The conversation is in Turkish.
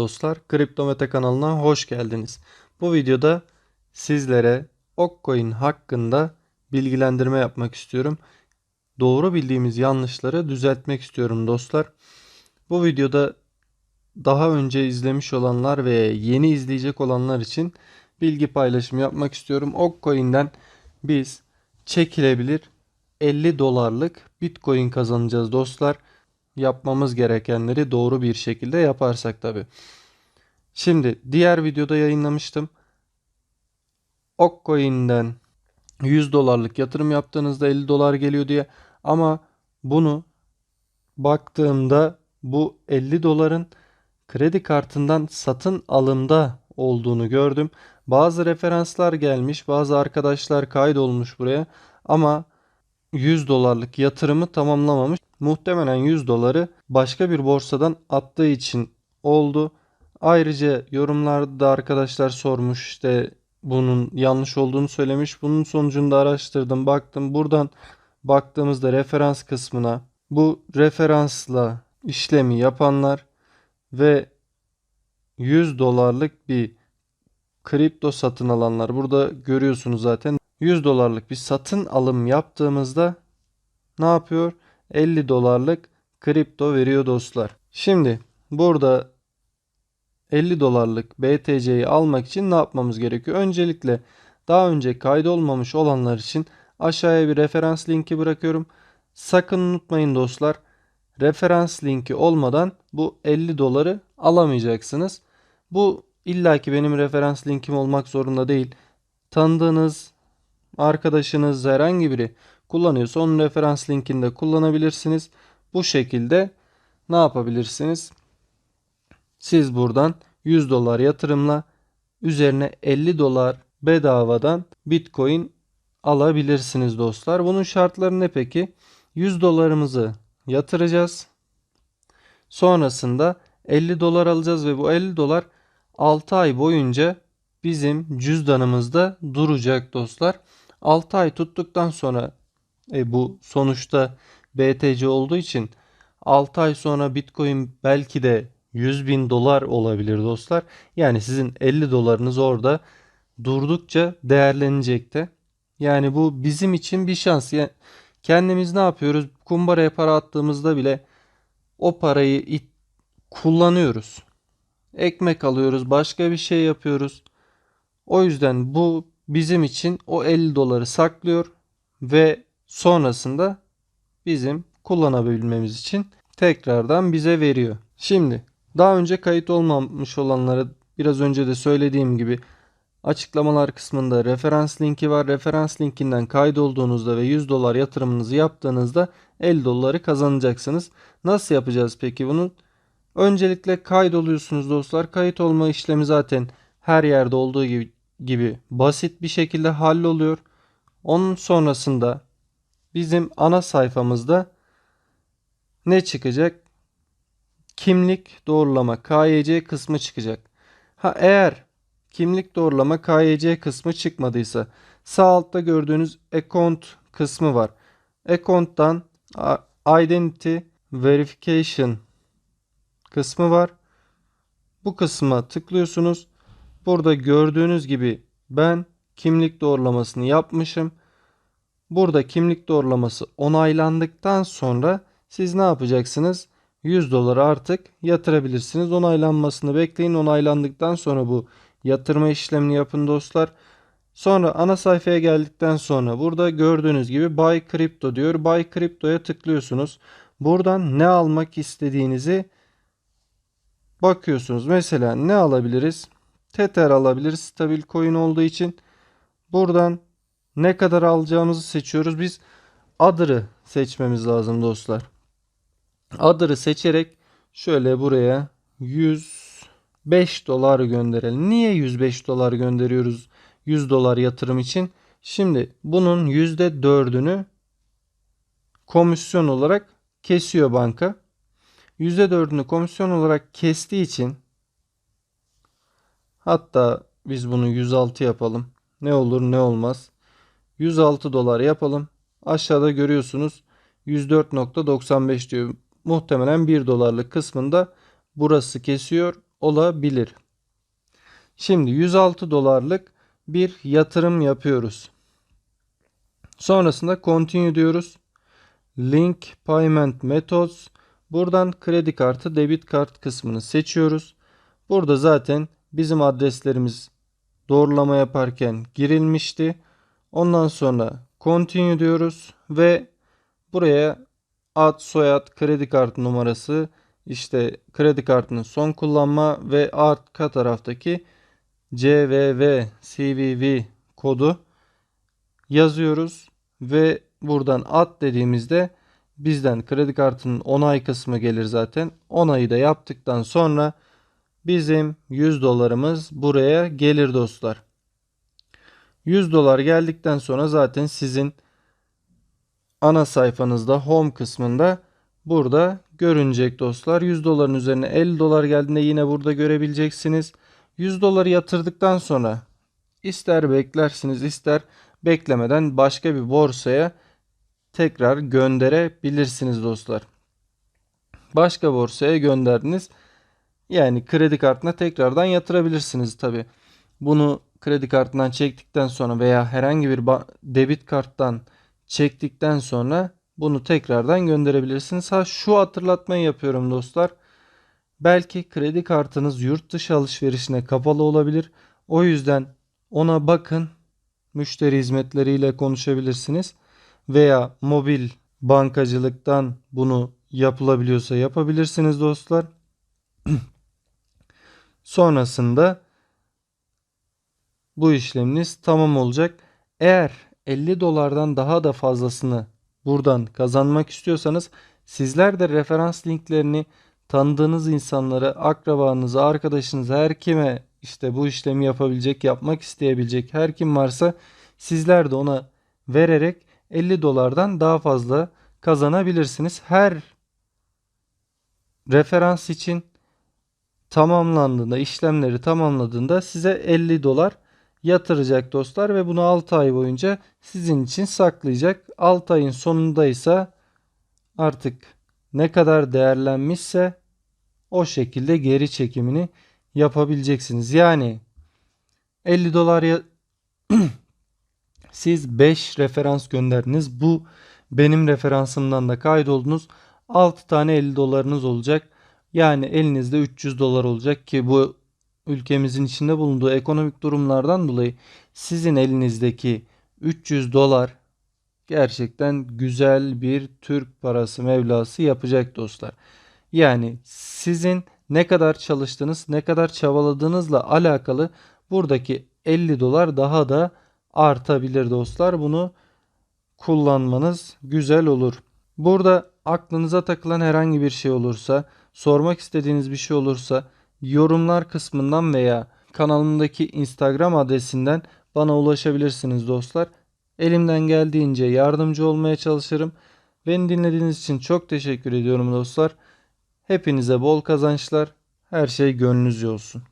Dostlar, Kripto Mete kanalına hoş geldiniz. Bu videoda sizlere Okcoin hakkında bilgilendirme yapmak istiyorum. Doğru bildiğimiz yanlışları düzeltmek istiyorum dostlar. Bu videoda daha önce izlemiş olanlar ve yeni izleyecek olanlar için bilgi paylaşımı yapmak istiyorum. Okcoin'den biz çekilebilir 50 dolarlık Bitcoin kazanacağız dostlar. Yapmamız gerekenleri doğru bir şekilde yaparsak tabi. Şimdi diğer videoda yayınlamıştım. Okcoin'den 100 dolarlık yatırım yaptığınızda 50 dolar geliyor diye. Ama bunu baktığımda bu 50 doların kredi kartından satın alımda olduğunu gördüm. Bazı referanslar gelmiş, bazı arkadaşlar kaydolmuş buraya ama 100 dolarlık yatırımı tamamlamamış. Muhtemelen 100 doları başka bir borsadan attığı için oldu. Ayrıca yorumlarda arkadaşlar sormuş işte bunun yanlış olduğunu söylemiş. Bunun sonucunda araştırdım, baktım. Buradan baktığımızda referans kısmına bu referansla işlemi yapanlar ve 100 dolarlık bir kripto satın alanlar. Burada görüyorsunuz zaten 100 dolarlık bir satın alım yaptığımızda ne yapıyor? 50 dolarlık kripto veriyor dostlar. Şimdi burada 50 dolarlık BTC'yi almak için ne yapmamız gerekiyor? Öncelikle daha önce kaydolmamış olanlar için aşağıya bir referans linki bırakıyorum. Sakın unutmayın dostlar. Referans linki olmadan bu 50 doları alamayacaksınız. Bu illaki benim referans linkim olmak zorunda değil. Tanıdığınız arkadaşınız herhangi biri kullanıyorsa onun referans linkinde kullanabilirsiniz. Bu şekilde ne yapabilirsiniz? Siz buradan 100 dolar yatırımla üzerine 50 dolar bedavadan Bitcoin alabilirsiniz dostlar. Bunun şartları ne peki? 100 dolarımızı yatıracağız. Sonrasında 50 dolar alacağız ve bu 50 dolar 6 ay boyunca bizim cüzdanımızda duracak dostlar. 6 ay tuttuktan sonra e, bu sonuçta BTC olduğu için 6 ay sonra Bitcoin belki de 100 bin dolar olabilir dostlar. Yani sizin 50 dolarınız orada durdukça değerlenecekte. Yani bu bizim için bir şans. Yani kendimiz ne yapıyoruz? Kumbaraya para attığımızda bile o parayı it- kullanıyoruz. Ekmek alıyoruz, başka bir şey yapıyoruz. O yüzden bu bizim için o 50 doları saklıyor ve sonrasında bizim kullanabilmemiz için tekrardan bize veriyor. Şimdi daha önce kayıt olmamış olanlara biraz önce de söylediğim gibi açıklamalar kısmında referans linki var. Referans linkinden kaydolduğunuzda ve 100 dolar yatırımınızı yaptığınızda 50 doları kazanacaksınız. Nasıl yapacağız peki bunu? Öncelikle kaydoluyorsunuz dostlar. Kayıt olma işlemi zaten her yerde olduğu gibi, gibi basit bir şekilde halloluyor. Onun sonrasında bizim ana sayfamızda ne çıkacak? Kimlik doğrulama KYC kısmı çıkacak. Ha eğer kimlik doğrulama KYC kısmı çıkmadıysa sağ altta gördüğünüz account kısmı var. Account'tan identity verification kısmı var. Bu kısma tıklıyorsunuz. Burada gördüğünüz gibi ben kimlik doğrulamasını yapmışım. Burada kimlik doğrulaması onaylandıktan sonra siz ne yapacaksınız? 100 doları artık yatırabilirsiniz. Onaylanmasını bekleyin. Onaylandıktan sonra bu yatırma işlemini yapın dostlar. Sonra ana sayfaya geldikten sonra burada gördüğünüz gibi Buy Crypto diyor. Buy Crypto'ya tıklıyorsunuz. Buradan ne almak istediğinizi bakıyorsunuz. Mesela ne alabiliriz? Tether alabiliriz. Stabil coin olduğu için. Buradan ne kadar alacağımızı seçiyoruz. Biz Adır'ı seçmemiz lazım dostlar. Adır'ı seçerek şöyle buraya 105 dolar gönderelim. Niye 105 dolar gönderiyoruz 100 dolar yatırım için? Şimdi bunun %4'ünü komisyon olarak kesiyor banka. %4'ünü komisyon olarak kestiği için hatta biz bunu 106 yapalım. Ne olur ne olmaz. 106 dolar yapalım. Aşağıda görüyorsunuz 104.95 diyor. Muhtemelen 1 dolarlık kısmında burası kesiyor. olabilir. Şimdi 106 dolarlık bir yatırım yapıyoruz. Sonrasında continue diyoruz. Link payment methods. Buradan kredi kartı, debit kart kısmını seçiyoruz. Burada zaten bizim adreslerimiz doğrulama yaparken girilmişti. Ondan sonra continue diyoruz ve buraya ad, soyad, kredi kartı numarası, işte kredi kartının son kullanma ve arka taraftaki CVV, CVV kodu yazıyoruz ve buradan at dediğimizde bizden kredi kartının onay kısmı gelir zaten. Onayı da yaptıktan sonra bizim 100 dolarımız buraya gelir dostlar. 100 dolar geldikten sonra zaten sizin ana sayfanızda home kısmında burada görünecek dostlar. 100 doların üzerine 50 dolar geldiğinde yine burada görebileceksiniz. 100 doları yatırdıktan sonra ister beklersiniz ister beklemeden başka bir borsaya tekrar gönderebilirsiniz dostlar. Başka borsaya gönderdiniz. Yani kredi kartına tekrardan yatırabilirsiniz tabi. Bunu kredi kartından çektikten sonra veya herhangi bir debit karttan çektikten sonra bunu tekrardan gönderebilirsiniz. Ha şu hatırlatmayı yapıyorum dostlar. Belki kredi kartınız yurt dışı alışverişine kapalı olabilir. O yüzden ona bakın. Müşteri hizmetleriyle konuşabilirsiniz veya mobil bankacılıktan bunu yapılabiliyorsa yapabilirsiniz dostlar. Sonrasında bu işleminiz tamam olacak. Eğer 50 dolardan daha da fazlasını buradan kazanmak istiyorsanız sizler de referans linklerini tanıdığınız insanlara, akrabanıza, arkadaşınıza, her kime işte bu işlemi yapabilecek, yapmak isteyebilecek her kim varsa sizler de ona vererek 50 dolardan daha fazla kazanabilirsiniz. Her referans için tamamlandığında, işlemleri tamamladığında size 50 dolar yatıracak dostlar ve bunu 6 ay boyunca sizin için saklayacak. 6 ayın sonunda ise artık ne kadar değerlenmişse o şekilde geri çekimini yapabileceksiniz. Yani 50 dolar ya siz 5 referans gönderdiniz. Bu benim referansımdan da kaydoldunuz. 6 tane 50 dolarınız olacak. Yani elinizde 300 dolar olacak ki bu ülkemizin içinde bulunduğu ekonomik durumlardan dolayı sizin elinizdeki 300 dolar gerçekten güzel bir Türk parası mevlası yapacak dostlar. Yani sizin ne kadar çalıştığınız, ne kadar çabaladığınızla alakalı buradaki 50 dolar daha da artabilir dostlar. Bunu kullanmanız güzel olur. Burada aklınıza takılan herhangi bir şey olursa, sormak istediğiniz bir şey olursa yorumlar kısmından veya kanalımdaki Instagram adresinden bana ulaşabilirsiniz dostlar. Elimden geldiğince yardımcı olmaya çalışırım. Beni dinlediğiniz için çok teşekkür ediyorum dostlar. Hepinize bol kazançlar. Her şey gönlünüzce olsun.